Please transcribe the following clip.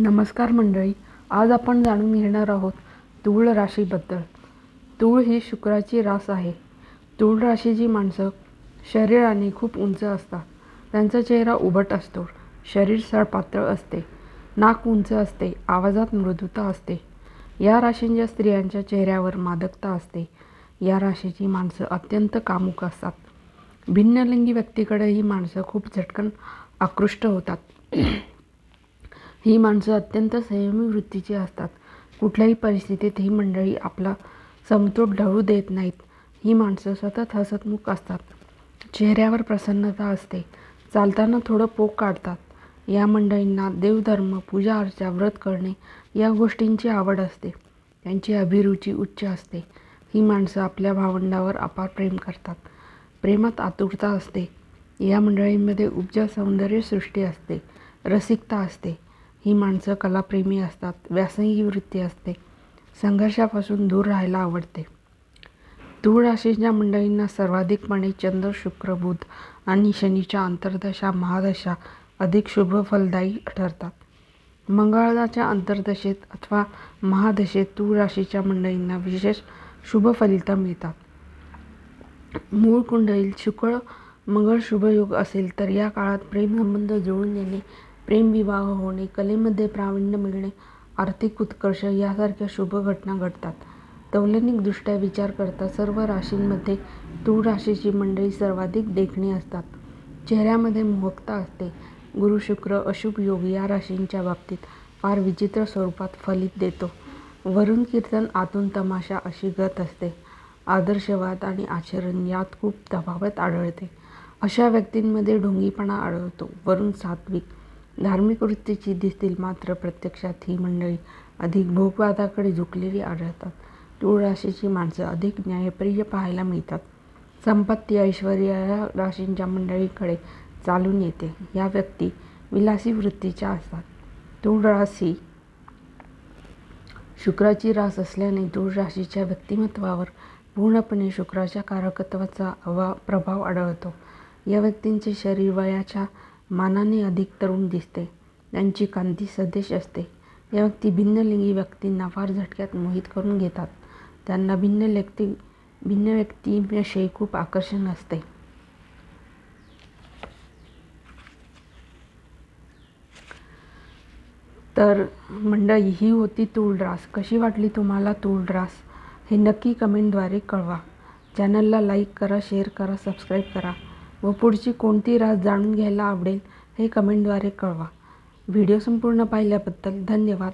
नमस्कार मंडळी आज आपण जाणून घेणार आहोत तूळ राशीबद्दल. तूळ ही शुक्राची रास आहे. तूळ राशीची माणसं शरीराने खूप उंच असतात. त्यांचा चेहरा उभट असतो शरीर सळपातळ असते नाक उंच असते आवाजात मृदुता असते. या राशींच्या स्त्रियांच्या चेहऱ्यावर मादकता असते. या राशीची माणसं अत्यंत कामुक असतात. भिन्नलिंगी व्यक्तीकडे ही माणसं खूप झटकन आकृष्ट होतात. ही माणसं अत्यंत संयमी वृत्तीची असतात. कुठल्याही परिस्थितीत ही मंडळी आपला समतोल ढळू देत नाहीत. ही माणसं सतत हसतमुख असतात. चेहऱ्यावर प्रसन्नता असते. चालताना थोडं पोक काढतात. या मंडळींना देवधर्म पूजा अर्चा व्रत करणे या गोष्टींची आवड असते. त्यांची अभिरुची उच्च असते. ही माणसं आपल्या भावंडावर अपार प्रेम करतात. प्रेमात आतुरता असते. या मंडळींमध्ये उपजा सौंदर्य सृष्टी असते. रसिकता असते. ही माणसं कलाप्रेमी असतात व्यासंगी वृत्ती असते संघर्षापासून दूर राहायला आवडते. धूळ राशीच्या मंडळींना सर्वाधिकपणे चंद्र शुक्र बुध आणि शनीच्या अंतर्दशा महादशा अधिक शुभ फलदायी ठरतात. मंगळाच्या अंतर्दशेत अथवा महादशेत तूळ राशीच्या मंडळींना विशेष शुभ फलिता मिळतात. मूळ कुंडलीत शुक्र मंगळ शुभयोग असेल तर या काळात प्रेमसंबंध जुळून येणे प्रेमविवाह होणे कलेमध्ये प्रावीण्य मिळणे आर्थिक उत्कर्ष यासारख्या शुभ घटना घडतात. तौलनिकदृष्ट्या विचार करता सर्व राशींमध्ये तूळ राशीची मंडळी सर्वाधिक देखणी असतात. चेहऱ्यामध्ये मोहकता असते. गुरु शुक्र अशुभ योग या राशींच्या बाबतीत फार विचित्र स्वरूपात फलित देतो. वरून कीर्तन आतून तमाशा अशी गत असते. आदर्शवाद आणि आचरण यात खूप तफावत आढळते. अशा व्यक्तींमध्ये ढोंगीपणा आढळतो. वरून सात्विक धार्मिक वृत्तीची दिसतील मात्र प्रत्यक्षात ही मंडळी अधिक भोगवादाकडे झुकलेली आढळतात. तूळ राशीची माणसं अधिक न्यायप्रिय पाहायला मिळतात. संपत्ती ऐश्वर या राशींच्या मंडळीकडे चालून येते. या व्यक्ती विलासी वृत्तीच्या असतात. तूळ राशी शुक्राची रास असल्याने तूळ राशीच्या व्यक्तिमत्वावर पूर्णपणे शुक्राच्या कारकत्वाचा अवा प्रभाव आढळतो. या व्यक्तींचे शरीर वयाच्या मानाने अधिक तरुण दिसते. त्यांची कांती सदेश असते. या व्यक्ती भिन्नलिंगी व्यक्तींना फार झटक्यात मोहित करून घेतात. त्यांना भिन्न व्यक्ती भिन्न व्यक्तीविषयी खूप आकर्षण असते. तर मंडळी ही होती तूळरास. कशी वाटली तुम्हाला तूळरास? हे नक्की कमेंटद्वारे कळवा. चॅनलला लाईक करा शेअर करा सबस्क्राईब करा. व पुढची कोणती रास जाणून घ्यायला आवडेल हे कमेंटद्वारे कळवा. व्हिडिओ संपूर्ण पाहिल्याबद्दल धन्यवाद.